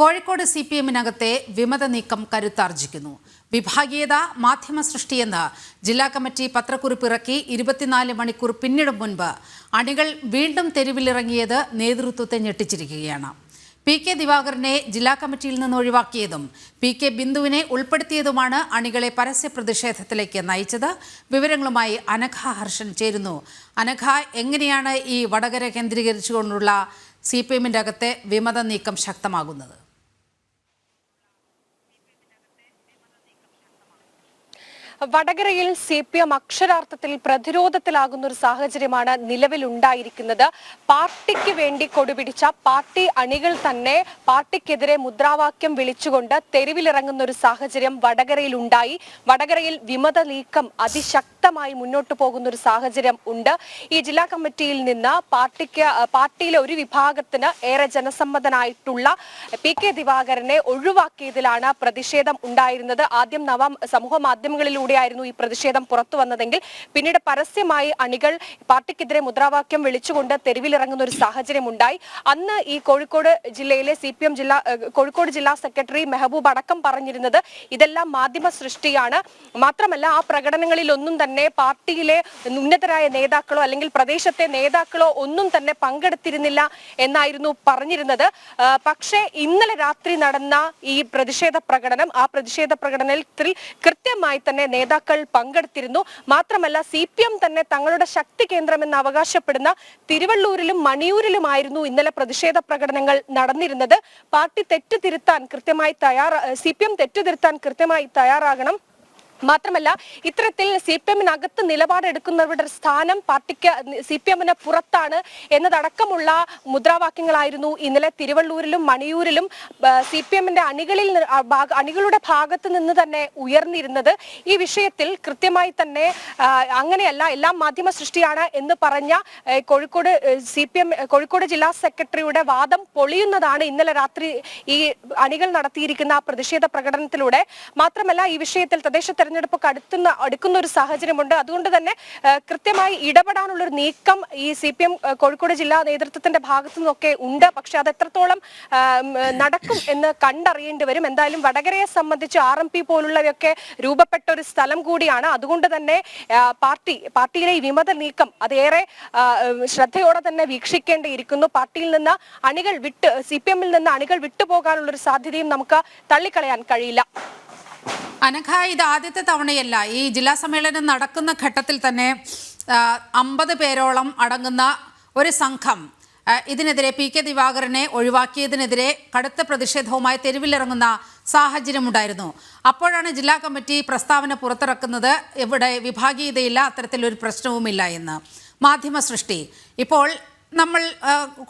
Kozhikode C P എമ്മിനകത്തെ വിമത നീക്കം കരുത്താർജിക്കുന്നു. വിഭാഗീയത മാധ്യമ സൃഷ്ടിയെന്ന് ജില്ലാ കമ്മിറ്റി പത്രക്കുറിപ്പ് ഇറക്കി ഇരുപത്തിനാല് മണിക്കൂർ പിന്നിടും മുൻപ്. അണികൾ വീണ്ടും തെരുവിലിറങ്ങിയത് നേതൃത്വത്തെ ഞെട്ടിച്ചിരിക്കുകയാണ്. പി കെ ദിവാകരനെ ജില്ലാ കമ്മിറ്റിയിൽ നിന്ന് ഒഴിവാക്കിയതും പി കെ ബിന്ദുവിനെ ഉൾപ്പെടുത്തിയതുമാണ് അണികളെ പരസ്യ പ്രതിഷേധത്തിലേക്ക് നയിച്ചത്. വിവരങ്ങളുമായി അനഘ ഹർഷൻ ചേരുന്നു. അനഘ എങ്ങനെയാണ് ഈ വടകര കേന്ദ്രീകരിച്ചുകൊണ്ടുള്ള സി പി എമ്മിന്റെ അകത്തെ വിമത നീക്കം ശക്തമാകുന്നത്? വടകരയിൽ സി പി എം അക്ഷരാർത്ഥത്തിൽ പ്രതിരോധത്തിലാകുന്ന ഒരു സാഹചര്യമാണ് നിലവിലുണ്ടായിരിക്കുന്നത്. പാർട്ടിക്ക് വേണ്ടി കൊടുപിടിച്ച പാർട്ടി അണികൾ തന്നെ പാർട്ടിക്കെതിരെ മുദ്രാവാക്യം വിളിച്ചുകൊണ്ട് തെരുവിലിറങ്ങുന്ന ഒരു സാഹചര്യം വടകരയിൽ ഉണ്ടായി. വടകരയിൽ വിമത നീക്കം അതിശക്തമായി മുന്നോട്ടു പോകുന്ന ഒരു സാഹചര്യം ഉണ്ട്. ഈ ജില്ലാ കമ്മിറ്റിയിൽ നിന്ന് പാർട്ടിക്ക് പാർട്ടിയിലെ ഒരു വിഭാഗത്തിന് ഏറെ ജനസമ്മതനായിട്ടുള്ള പി കെ ദിവാകരനെ ഒഴിവാക്കിയതിലാണ് പ്രതിഷേധം ഉണ്ടായിരുന്നത്. ആദ്യം നവ സമൂഹ മാധ്യമങ്ങളിലൂടെയായിരുന്നു ഈ പ്രതിഷേധം പുറത്തു വന്നതെങ്കിൽ പിന്നീട് പരസ്യമായി അണികൾ പാർട്ടിക്കെതിരെ മുദ്രാവാക്യം വിളിച്ചുകൊണ്ട് തെരുവിലിറങ്ങുന്ന ഒരു സാഹചര്യം ഉണ്ടായി. അന്ന് ഈ കോഴിക്കോട് ജില്ലയിലെ സി പി എം ജില്ലാ കോഴിക്കോട് ജില്ലാ സെക്രട്ടറി മെഹബൂബ് അടക്കം പറഞ്ഞിരുന്നത് ഇതെല്ലാം മാധ്യമ സൃഷ്ടിയാണ്. മാത്രമല്ല ആ പ്രകടനങ്ങളിൽ ഒന്നും തന്നെ പാർട്ടിയിലെ ഉന്നതരായ നേതാക്കളോ അല്ലെങ്കിൽ പ്രദേശത്തെ നേതാക്കളോ ഒന്നും തന്നെ പങ്കെടുത്തിരുന്നില്ല എന്നായിരുന്നു പറഞ്ഞിരുന്നത്. പക്ഷേ ഇന്നലെ രാത്രി നടന്ന ഈ പ്രതിഷേധ പ്രകടനം ആ പ്രതിഷേധ പ്രകടനത്തിൽ കൃത്യമായി തന്നെ നേതാക്കൾ പങ്കെടുത്തിരുന്നു. മാത്രമല്ല സി തന്നെ തങ്ങളുടെ ശക്തി കേന്ദ്രമെന്ന് അവകാശപ്പെടുന്ന തിരുവള്ളൂരിലും മണിയൂരിലുമായിരുന്നു ഇന്നലെ പ്രതിഷേധ പ്രകടനങ്ങൾ നടന്നിരുന്നത്. പാർട്ടി തെറ്റ് തിരുത്താൻ കൃത്യമായി തയ്യാറ സി പി എം തെറ്റ് തിരുത്താൻ കൃത്യമായി തയ്യാറാകണം. മാത്രമല്ല ഇത്തരത്തിൽ സി പി എമ്മിനകത്ത് നിലപാടെടുക്കുന്നവരുടെ സ്ഥാനം പാർട്ടിക്ക് സി പി എമ്മിന് പുറത്താണ് എന്നതടക്കമുള്ള മുദ്രാവാക്യങ്ങളായിരുന്നു. ഇന്നലെ തിരുവള്ളൂരിലും മണിയൂരിലും സി പി എമ്മിന്റെ അണികളിൽ അണികളുടെ ഭാഗത്ത് നിന്ന് തന്നെ ഉയർന്നിരുന്നത്. ഈ വിഷയത്തിൽ കൃത്യമായി തന്നെ അങ്ങനെയല്ല എല്ലാം മാധ്യമ സൃഷ്ടിയാണ് എന്ന് പറഞ്ഞ Kozhikode C P M Kozhikode ജില്ലാ സെക്രട്ടറിയുടെ വാദം പൊളിയുന്നതാണ് ഇന്നലെ രാത്രി ഈ അണികൾ നടത്തിയിരിക്കുന്ന പ്രതിഷേധ പ്രകടനത്തിലൂടെ. മാത്രമല്ല ഈ വിഷയത്തിൽ തദ്ദേശ തെരഞ്ഞെടുപ്പ് അടുത്തുന്ന അടുക്കുന്ന ഒരു സാഹചര്യമുണ്ട്. അതുകൊണ്ട് തന്നെ കൃത്യമായി ഇടപെടാനുള്ള ഒരു നീക്കം ഈ സി പി എം കോഴിക്കോട് ജില്ലാ നേതൃത്വത്തിന്റെ ഭാഗത്തു നിന്നൊക്കെ ഉണ്ട്. പക്ഷെ അത് എത്രത്തോളം നടക്കും എന്ന് കണ്ടറിയേണ്ടി വരും. എന്തായാലും വടകരയെ സംബന്ധിച്ച് ആർ എം പി പോലുള്ളവയൊക്കെ രൂപപ്പെട്ട ഒരു സ്ഥലം കൂടിയാണ്. അതുകൊണ്ട് തന്നെ പാർട്ടി പാർട്ടിയിലെ ഈ വിമത നീക്കം അതേറെ ശ്രദ്ധയോടെ തന്നെ വീക്ഷിക്കേണ്ടിയിരിക്കുന്നു. പാർട്ടിയിൽ നിന്ന് അണികൾ വിട്ട് സി പി എമ്മിൽ നിന്ന് അണികൾ വിട്ടുപോകാനുള്ള ഒരു സാധ്യതയും നമുക്ക് തള്ളിക്കളയാൻ കഴിയില്ല. അനഘ ഇത് ആദ്യത്തെ തവണയല്ല. ഈ ജില്ലാ സമ്മേളനം നടക്കുന്ന ഘട്ടത്തിൽ തന്നെ അമ്പത് പേരോളം അടങ്ങുന്ന ഒരു സംഘം ഇതിനെതിരെ പി കെ ദിവാകരനെ ഒഴിവാക്കിയതിനെതിരെ കടുത്ത പ്രതിഷേധവുമായി തെരുവിലിറങ്ങുന്ന സാഹചര്യമുണ്ടായിരുന്നു. അപ്പോഴാണ് ജില്ലാ കമ്മിറ്റി പ്രസ്താവന പുറത്തിറക്കുന്നത്. ഇവിടെ വിഭാഗീയതയില്ല അത്തരത്തിലൊരു പ്രശ്നവുമില്ല എന്ന്. മാധ്യമ സൃഷ്ടി. ഇപ്പോൾ നമ്മൾ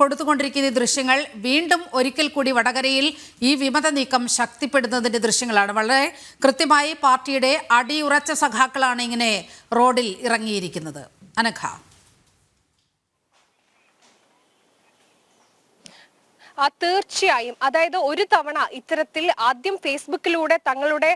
കൊടുത്തുകൊണ്ടിരിക്കുന്ന ഈ ദൃശ്യങ്ങൾ വീണ്ടും ഒരിക്കൽ കൂടി വടകരയിൽ ഈ വിമത നീക്കം ശക്തിപ്പെടുന്നതിന്റെ ദൃശ്യങ്ങളാണ്. വളരെ കൃത്യമായി പാർട്ടിയുടെ അടിയുറച്ച സഖാക്കളാണ് ഇങ്ങനെ റോഡിൽ ഇറങ്ങിയിരിക്കുന്നത്. അനഘ. തീർച്ചയായും. അതായത് ഒരു തവണ ഇത്തരത്തിൽ ആദ്യം ഫേസ്ബുക്കിലൂടെ തങ്ങളുടെ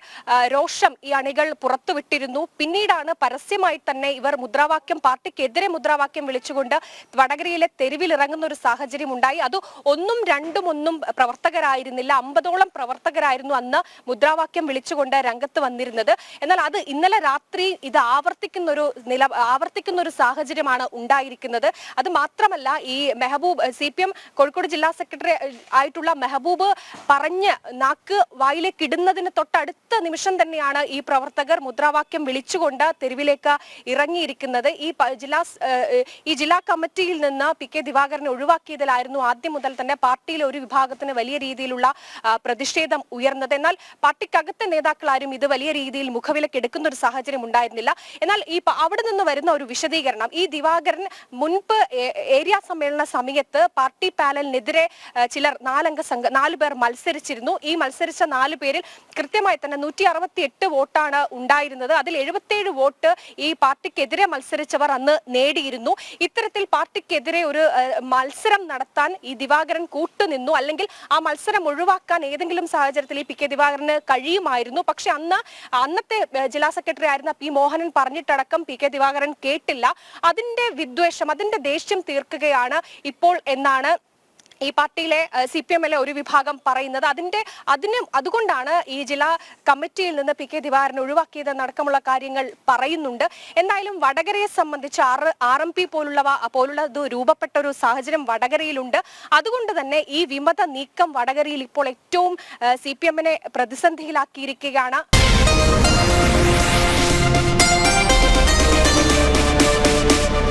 രോഷം ഈ അണികൾ പുറത്തുവിട്ടിരുന്നു. പിന്നീടാണ് പരസ്യമായി തന്നെ ഇവർ മുദ്രാവാക്യം പാർട്ടിക്കെതിരെ മുദ്രാവാക്യം വിളിച്ചുകൊണ്ട് വടകരയിലെ തെരുവിൽ ഇറങ്ങുന്ന ഒരു സാഹചര്യം ഉണ്ടായി. അത് ഒന്നും രണ്ടും ഒന്നും പ്രവർത്തകരായിരുന്നില്ല. അമ്പതോളം പ്രവർത്തകരായിരുന്നു അന്ന് മുദ്രാവാക്യം വിളിച്ചുകൊണ്ട് രംഗത്ത് വന്നിരുന്നത്. എന്നാൽ അത് ഇന്നലെ രാത്രി ഇത് ആവർത്തിക്കുന്ന ഒരു നില ആവർത്തിക്കുന്ന ഒരു സാഹചര്യമാണ് ഉണ്ടായിരിക്കുന്നത്. അത് മാത്രമല്ല ഈ മെഹബൂബ് സി കോഴിക്കോട് ജില്ലാ സെക്രട്ടറി ആയിട്ടുള്ള മെഹബൂബ് പറഞ്ഞ് നാക്ക് വായിലേക്ക് ഇടുന്നതിന് തൊട്ടടുത്ത നിമിഷം തന്നെയാണ് ഈ പ്രവർത്തകർ മുദ്രാവാക്യം വിളിച്ചുകൊണ്ട് തെരുവിലേക്ക് ഇറങ്ങിയിരിക്കുന്നത്. ഈ ജില്ലാ ഈ ജില്ലാ കമ്മിറ്റിയിൽ നിന്ന് പി കെ ദിവാകരനെ ഒഴിവാക്കിയതിലായിരുന്നു ആദ്യം മുതൽ തന്നെ പാർട്ടിയിലെ ഒരു വിഭാഗത്തിന് വലിയ രീതിയിലുള്ള പ്രതിഷേധം ഉയർന്നത്. എന്നാൽ പാർട്ടിക്കകത്തെ നേതാക്കളാരും ഇത് വലിയ രീതിയിൽ മുഖവിലക്ക് എടുക്കുന്ന ഒരു സാഹചര്യം ഉണ്ടായിരുന്നില്ല. എന്നാൽ ഈ അവിടെ നിന്ന് വരുന്ന ഒരു വിശദീകരണം ഈ ദിവാകരൻ മുൻപ് ഏരിയ സമ്മേളന സമയത്ത് പാർട്ടി പാനലിനെതിരെ ചിലർ നാലംഗ സംഘ നാല് പേർ മത്സരിച്ചിരുന്നു. ഈ മത്സരിച്ച നാല് പേരിൽ കൃത്യമായി തന്നെ നൂറ്റി അറുപത്തി എട്ട് വോട്ടാണ് ഉണ്ടായിരുന്നത്. അതിൽ എഴുപത്തിയേഴ് വോട്ട് ഈ പാർട്ടിക്കെതിരെ മത്സരിച്ചവർ അന്ന് നേടിയിരുന്നു. ഇത്തരത്തിൽ പാർട്ടിക്കെതിരെ ഒരു മത്സരം നടത്താൻ ഈ ദിവാകരൻ കൂട്ടുനിന്നു. അല്ലെങ്കിൽ ആ മത്സരം ഒഴിവാക്കാൻ ഏതെങ്കിലും സാഹചര്യത്തിൽ ഈ പി കെ ദിവാകരന് കഴിയുമായിരുന്നു. പക്ഷെ അന്ന് അന്നത്തെ ജില്ലാ സെക്രട്ടറി ആയിരുന്ന പി മോഹനൻ പറഞ്ഞിട്ടടക്കം പി കെ ദിവാകരൻ കേട്ടില്ല. അതിന്റെ വിദ്വേഷം അതിന്റെ ദേഷ്യം തീർക്കുകയാണ് ഇപ്പോൾ എന്നാണ് ഈ പാർട്ടിയിലെ സി പി എമ്മിലെ ഒരു വിഭാഗം പറയുന്നത് അതിന്റെ അതിന് അതുകൊണ്ടാണ് ഈ ജില്ലാ കമ്മിറ്റിയിൽ നിന്ന് പി കെ ദിവാരനെ ഒഴിവാക്കിയതെന്നടക്കമുള്ള കാര്യങ്ങൾ പറയുന്നുണ്ട്. എന്തായാലും വടകരയെ സംബന്ധിച്ച് ആറ് ആർ എം പി പോലുള്ളവ പോലുള്ളത് രൂപപ്പെട്ട ഒരു സാഹചര്യം വടകരയിലുണ്ട്. അതുകൊണ്ട് തന്നെ ഈ വിമത നീക്കം വടകരയിൽ ഇപ്പോൾ ഏറ്റവും സി പി എമ്മിനെ പ്രതിസന്ധിയിലാക്കിയിരിക്കുകയാണ്.